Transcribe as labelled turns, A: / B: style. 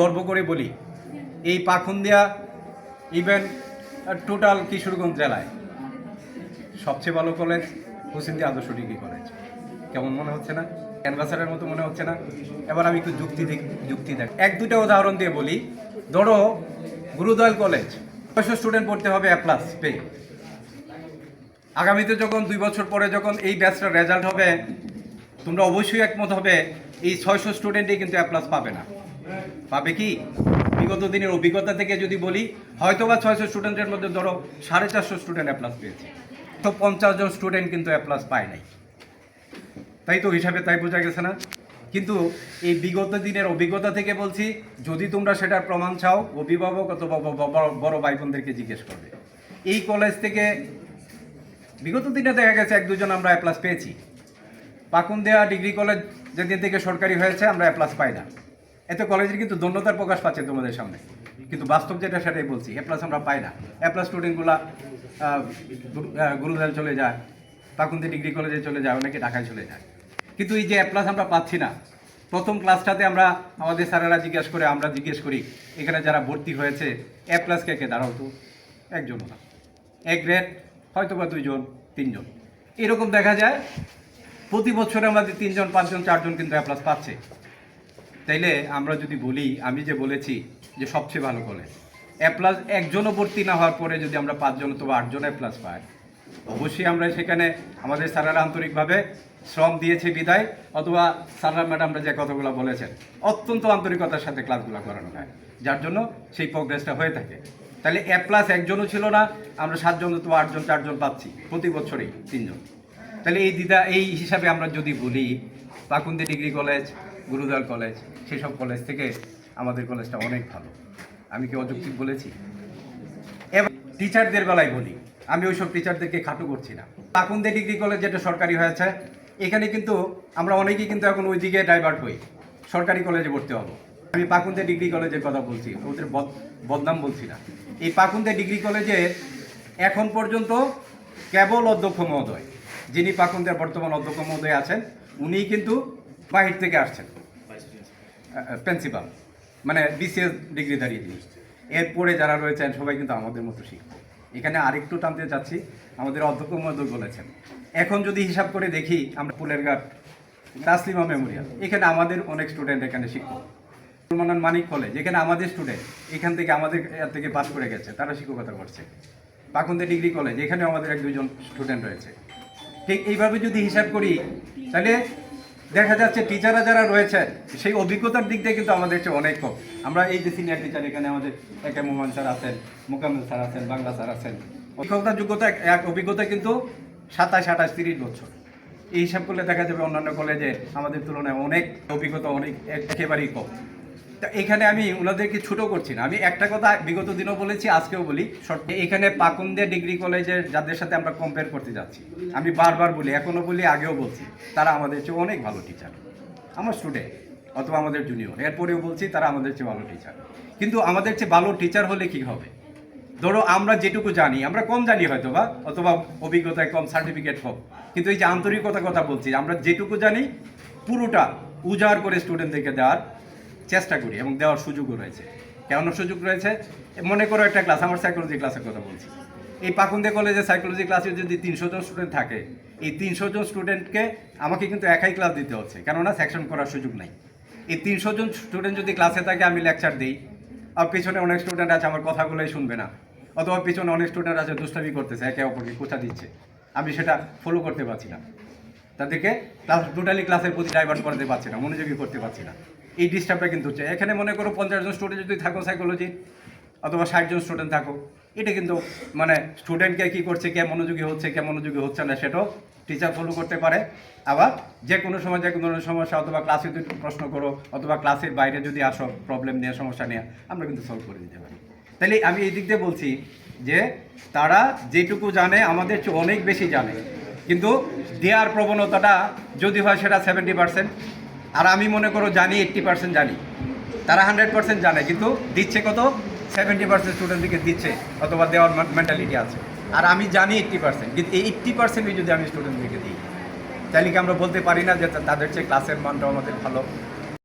A: গর্ব করে বলি, এই পাখুন্দিয়া ইভেন টোটাল কিশোরগঞ্জ জেলায় সবচেয়ে ভালো কলেজ হুসিন্দি আদর্শ ডিগ্রি কলেজ কেমন মনে হচ্ছে না? ক্যানভাসারের মতো মনে হচ্ছে না? এবার আমি একটু যুক্তি যুক্তি দেখ। এক দুটা উদাহরণ দিয়ে বলি। ধরো, গুরুদয়াল কলেজ ছয়শো স্টুডেন্ট পড়তে হবে এ প্লাস পে। আগামীতে যখন দুই বছর পরে যখন এই ব্যাচটার রেজাল্ট হবে, তোমরা অবশ্যই একমত হবে এই ছয়শো স্টুডেন্টই কিন্তু অ্যাপ্লাস পাবে না। পাবে কি? বিগত দিনের অভিজ্ঞতা থেকে যদি বলি হয়তো বা ছয়শো স্টুডেন্টের মধ্যে ধরো সাড়ে চারশো স্টুডেন্ট অ্যাপ্লাস পেয়েছে। তো পঞ্চাশ জন স্টুডেন্ট কিন্তু অ্যাপ্লাস পায় নাই। তাই তো হিসাবে তাই বোঝা গেছে না? কিন্তু এই বিগত দিনের অভিজ্ঞতা থেকে বলছি, যদি তোমরা সেটার প্রমাণ চাও, অভিভাবক অথবা বড় ভাই বোনদেরকে জিজ্ঞেস করবে। এই কলেজ থেকে বিগত দিনে দেখা গেছে এক দুজন আমরা অ্যাপ্লাস পেয়েছি। পাকুন্দিয়া ডিগ্রি কলেজ যেদিন থেকে সরকারি হয়েছে, আমরা প্লাস পাই না। এতে কলেজের কিন্তু ধন্যতার প্রকাশ পাচ্ছে তোমাদের সামনে। কিন্তু বাস্তব যেটা, সেটাই বলছি এ প্লাস আমরা পাই না। এ প্লাস স্টুডেন্টগুলা গুরুদাল চলে যায় পাকুন্দি ডিগ্রি কলেজে চলে যায়, অনেকে ঢাকায় চলে যায়। কিন্তু এই যে এ প্লাস আমরা পাচ্ছি না, প্রথম ক্লাসটাতে আমরা, আমাদের স্যারেরা জিজ্ঞেস করে, আমরা জিজ্ঞেস করি, এখানে যারা ভর্তি হয়েছে এ প্লাস কে কে? দাঁড়াও তো একজনও না এক গ্রেড হয়তো বা দুইজন, তিনজন। এরকম দেখা যায় প্রতি বছরে আমাদের তিনজন, পাঁচজন, চারজন কিন্তু এ প্লাস পাচ্ছে। তাইলে আমরা যদি বলি, আমি যে বলেছি যে সবচেয়ে ভালো কলেজ এ প্লাস একজনও ভর্তি না হওয়ার পরে যদি আমরা পাঁচজন অথবা আটজন এ প্লাস পাই, অবশ্যই আমরা সেখানে আমাদের স্যারেরা আন্তরিকভাবে শ্রম দিয়েছে বিদায়, অথবা স্যাররা ম্যাডামরা যে কথাগুলো বলেছেন, অত্যন্ত আন্তরিকতার সাথে ক্লাসগুলো করানো হয়, যার জন্য সেই প্রোগ্রেসটা হয়ে থাকে। তাহলে এ প্লাস একজনও ছিল না, আমরা সাতজন অথবা আটজন, চারজন পাচ্ছি প্রতি বছরেই তিনজন। তাহলে এই দিদা, এই হিসাবে আমরা যদি বলি, পাকুন্দি ডিগ্রি কলেজ গুরুদার কলেজ, সেসব কলেজ থেকে আমাদের কলেজটা অনেক ভালো। আমি কি অযৌক্তিক বলেছি? এবার টিচারদের বেলায় বলি, আমি ওইসব টিচারদেরকে খাটো করছি না। পাকুন্দে ডিগ্রি কলেজ যেটা সরকারি হয়েছে, এখানে কিন্তু আমরা অনেকেই কিন্তু এখন ওই দিকে ডাইভার্ট হই। সরকারি কলেজে ভর্তি হব। আমি পাকুন্দে ডিগ্রি কলেজের কথা বলছি, ওদের বদ- বদনাম বলছি না। এই পাকুন্দে ডিগ্রি কলেজে এখন পর্যন্ত কেবল অধ্যক্ষ মহোদয়। যিনি পাকুন্দের বর্তমান অধ্যক্ষ মহোদয় আছেন উনি কিন্তু বাহির থেকে আসছেন। প্রিন্সিপাল মানে বিসিএস ডিগ্রিধারী যিনি। এরপরে যারা রয়েছেন, সবাই কিন্তু আমাদের মতো শিক্ষক। এখানে আরেকটু টানতে চাচ্ছি, আমাদের অধ্যক্ষ মহোদয় বলেছেন। এখন যদি হিসাব করে দেখি, আমরা পুলের ঘাট তাসলিমা মেমোরিয়াল, এখানে আমাদের অনেক স্টুডেন্ট এখানে শিক্ষক। মুসলমান মানিক কলেজ এখানে আমাদের স্টুডেন্ট এখান থেকে আমাদের থেকে পাস করে গেছে, তারা শিক্ষকতা করছে। পাকুন্দে ডিগ্রি কলেজ এখানে আমাদের এক দুজন স্টুডেন্ট রয়েছে। ঠিক এইভাবে যদি হিসাব করি, তাহলে দেখা যাচ্ছে টিচাররা যারা রয়েছে, সেই অভিজ্ঞতার দিক দিয়ে কিন্তু আমাদের চেয়ে অনেক কম। আমরা এই যে সিনিয়র টিচার এখানে আমাদের একে মোহাম্মদ স্যার আছেন মোকাম্মল স্যার আছেন, বাংলা স্যার আছেন, শিক্ষকতার যোগ্যতা এক অভিজ্ঞতা কিন্তু সাতাশ, আঠাশ, তিরিশ বছর। এই হিসাব করলে দেখা যাবে অন্যান্য কলেজে আমাদের তুলনায় অনেক অভিজ্ঞতা অনেক একেবারেই কম। তা এখানে আমি ওনাদেরকে ছোট করছি না। আমি একটা কথা বিগত দিনও বলেছি, আজকেও বলি। এখানে পাকুন্দে ডিগ্রি কলেজের যাদের সাথে আমরা কম্পেয়ার করতে যাচ্ছি, আমি বারবার বলি, এখনও বলি, আগেও বলছি, তারা আমাদের চেয়ে অনেক ভালো টিচার আমার স্টুডেন্ট অথবা আমাদের জুনিয়র এরপরেও বলছি, তারা আমাদের চেয়ে ভালো টিচার কিন্তু আমাদের চেয়ে ভালো টিচার হলে কি হবে? ধরো আমরা যেটুকু জানি, আমরা কম জানি হয়তো বা, অথবা অভিজ্ঞতায় কম সার্টিফিকেট কম। কিন্তু এই যে আন্তরিকতার কথা বলছি, আমরা যেটুকু জানি, পুরোটা উজাড় করে স্টুডেন্টদেরকে দেওয়ার চেষ্টা করি এবং দেওয়ার সুযোগও রয়েছে। কেমন সুযোগ রয়েছে? মনে করো একটা ক্লাস আমার সাইকোলজি ক্লাসের কথা বলছি। এই পাকুন্দে কলেজে সাইকোলজি ক্লাসে যদি তিনশো জন স্টুডেন্ট থাকে, এই তিনশো জন স্টুডেন্টকে আমাকে কিন্তু একাই ক্লাস দিতে হচ্ছে, কেননা সেকশন করার সুযোগ নাই। এই তিনশো জন স্টুডেন্ট যদি ক্লাসে থাকে, আমি লেকচার দিই। আর পিছনে অনেক স্টুডেন্ট আছে, আমার কথাগুলোই শুনবে না। অথবা পিছনে অনেক স্টুডেন্ট আছে, দুষ্টামি করতেছে, একে অপরকে কোথা দিচ্ছে। আমি সেটা ফলো করতে পারছি না। তাদেরকে ক্লাস টোটালি ক্লাসের প্রতি ডাইভার্ট করতে পারছি না, মনোযোগী করতে পারছি না। এই ডিস্টার্বটা কিন্তু হচ্ছে, এখানে মনে করো পঞ্চাশ জন স্টুডেন্ট যদি থাকো সাইকোলজি অথবা ষাট জন স্টুডেন্ট থাকো, এটা কিন্তু মানে স্টুডেন্টকে কী করছে, কে মনোযোগী হচ্ছে, কে মনোযোগী হচ্ছে না, সেটাও টিচার ফলো করতে পারে। আবার যে কোনো সময়, যে কোনো সমস্যা, অথবা ক্লাসে যদি প্রশ্ন করো, অথবা ক্লাসের বাইরে যদি আসো প্রবলেম নিয়ে, সমস্যা নিয়ে, আমরা কিন্তু সলভ করে দিতে পারি। তাহলে আমি এই দিক দিয়ে বলছি যে, তারা যেটুকু জানে, আমাদের চেয়ে অনেক বেশি জানে। কিন্তু দেওয়ার প্রবণতাটা যদি হয় সেটা সেভেন্টি পার্সেন্ট আর আমি মনে করো জানি এইট্টি পার্সেন্ট জানি। তারা হান্ড্রেড পার্সেন্ট জানে, কিন্তু দিচ্ছে কত? সেভেন্টি পার্সেন্ট স্টুডেন্টদেরকে দিচ্ছে, অথবা দেওয়ার মেন্টালিটি আছে। আর আমি জানি এইট্টি পার্সেন্ট কিন্তু এই এইট্টি পার্সেন্টই যদি আমি স্টুডেন্টদেরকে দিই, তাহলে কি আমরা বলতে পারি না যে তাদের চেয়ে ক্লাসের মানটাও আমাদের ভালো?